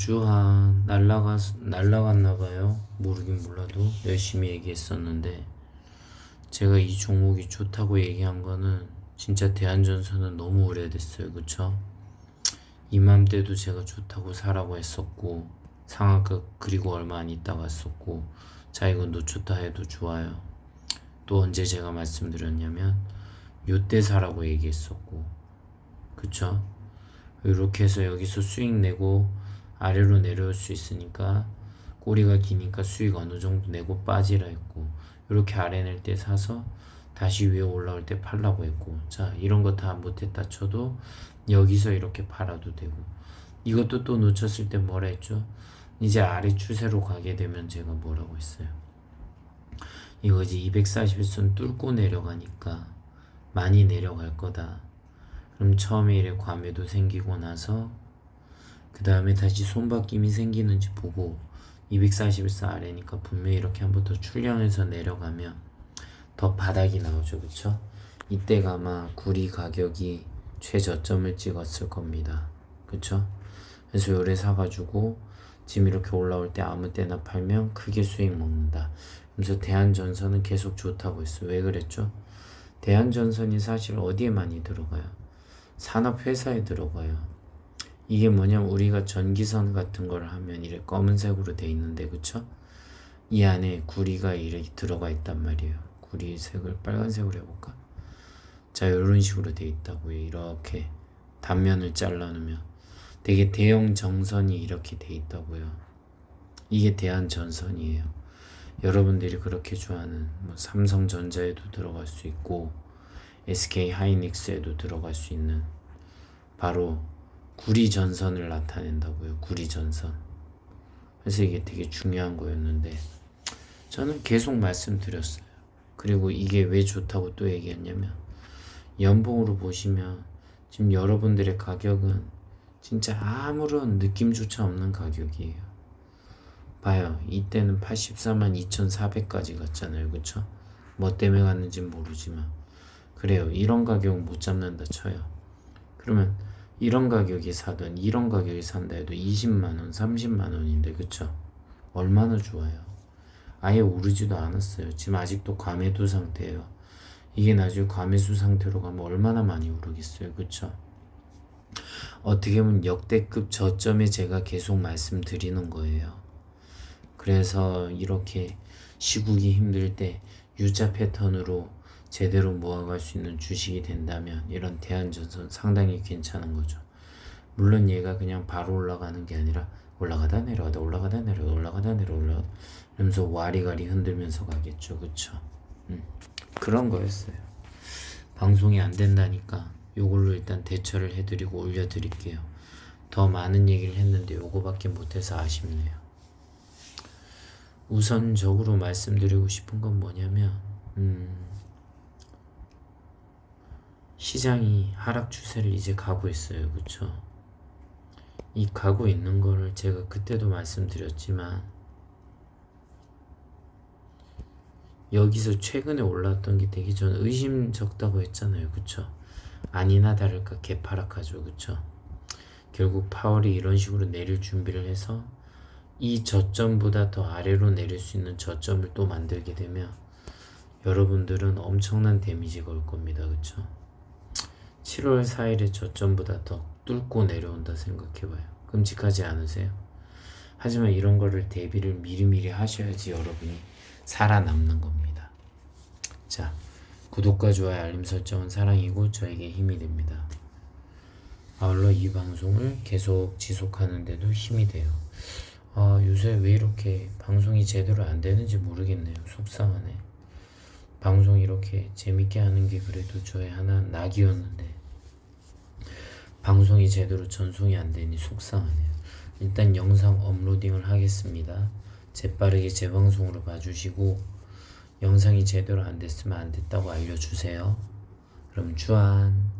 주한 날라가 날라갔나 봐요. 모르긴 몰라도 열심히 얘기했었는데 제가 이 종목이 좋다고 얘기한 거는 진짜 대한전선은 너무 오래됐어요. 그쵸? 이맘때도 제가 좋다고 사라고 했었고 상한가 그리고 얼마 안 있다가 했었고 자 이건 놓쳤다 해도 좋아요. 또 언제 제가 말씀드렸냐면 요때 사라고 얘기했었고 그쵸? 이렇게 해서 여기서 수익 내고 아래로 내려올 수 있으니까 꼬리가 기니까 수익 어느 정도 내고 빠지라 했고 이렇게 아래 낼 때 사서 다시 위에 올라올 때 팔라고 했고 자 이런 거 다 못했다 쳐도 여기서 이렇게 팔아도 되고. 이것도 또 놓쳤을 때 뭐라 했죠? 이제 아래 추세로 가게 되면 제가 뭐라고 했어요? 이거지 240선 뚫고 내려가니까 많이 내려갈 거다. 그럼 처음에 이래 과매도 생기고 나서 그 다음에 다시 손바뀜이 생기는지 보고 241사 아래니까 분명히 이렇게 한번 더 출량해서 내려가면 더 바닥이 나오죠 그쵸? 이때가 아마 구리 가격이 최저점을 찍었을 겁니다 그쵸? 그래서 요래 사가지고 지금 이렇게 올라올 때 아무 때나 팔면 크게 수익 먹는다 그래서 대한전선은 계속 좋다고 했어요 왜 그랬죠? 대한전선이 사실 어디에 많이 들어가요? 산업회사에 들어가요 이게 뭐냐면 우리가 전기선 같은 걸 하면 이래 검은색으로 돼 있는데 그쵸? 이 안에 구리가 이렇게 들어가 있단 말이에요. 구리 색을 빨간색으로 해볼까? 자 이런 식으로 돼 있다고요. 이렇게 단면을 잘라 놓으면 되게 대형 정선이 이렇게 돼 있다고요. 이게 대한 전선이에요. 여러분들이 그렇게 좋아하는 뭐 삼성전자에도 들어갈 수 있고 SK 하이닉스에도 들어갈 수 있는 바로 구리 전선을 나타낸다고요. 구리 전선. 그래서 이게 되게 중요한 거였는데 저는 계속 말씀드렸어요. 그리고 이게 왜 좋다고 또 얘기했냐면 연봉으로 보시면 지금 여러분들의 가격은 진짜 아무런 느낌조차 없는 가격이에요. 봐요. 이때는 84만 2,400까지 갔잖아요. 그쵸? 뭐 때문에 갔는지 모르지만. 그래요. 이런 가격은 못 잡는다 쳐요. 그러면 이런 가격이 사든 이런 가격이 산다 해도 20만원, 30만원인데 그쵸? 얼마나 좋아요. 아예 오르지도 않았어요. 지금 아직도 과매도 상태예요. 이게 나중에 과매수 상태로 가면 얼마나 많이 오르겠어요. 그쵸? 어떻게 보면 역대급 저점에 제가 계속 말씀드리는 거예요. 그래서 이렇게 시국이 힘들 때 U자 패턴으로 제대로 모아갈 수 있는 주식이 된다면 이런 대한전선 상당히 괜찮은 거죠. 물론 얘가 그냥 바로 올라가는 게 아니라 올라가다 내려가다 올라가다 내려가다 올라가다 내려가다 이러면서 와리가리 흔들면서 가겠죠. 그쵸? 음, 그런 거였어요. 방송이 안 된다니까 요걸로 일단 대처를 해드리고 올려드릴게요. 더 많은 얘기를 했는데 요거밖에 못해서 아쉽네요. 우선적으로 말씀드리고 싶은 건 뭐냐면 음, 시장이 하락 추세를 이제 가고 있어요. 그쵸? 이 가고 있는 거를 제가 그때도 말씀드렸지만 여기서 최근에 올랐던 게 되게 전 의심적다고 했잖아요. 그쵸? 아니나 다를까 개파락하죠. 그쵸? 결국 파월이 이런 식으로 내릴 준비를 해서 이 저점보다 더 아래로 내릴 수 있는 저점을 또 만들게 되면 여러분들은 엄청난 데미지가 올 겁니다. 그쵸? 7월 4일에 저점보다 더 뚫고 내려온다 생각해봐요. 끔찍하지 않으세요? 하지만 이런 거를 대비를 미리미리 하셔야지 여러분이 살아남는 겁니다. 자, 구독과 좋아요, 알림 설정은 사랑이고 저에게 힘이 됩니다. 아울러 이 방송을 계속 지속하는데도 힘이 돼요. 아, 요새 왜 이렇게 방송이 제대로 안 되는지 모르겠네요. 속상하네. 방송 이렇게 재밌게 하는 게 그래도 저의 하나 낙이었는데 방송이 제대로 전송이 안 되니 속상하네요. 일단 영상 업로딩을 하겠습니다. 재빠르게 재방송으로 봐주시고 영상이 제대로 안 됐으면 안 됐다고 알려주세요. 그럼 주안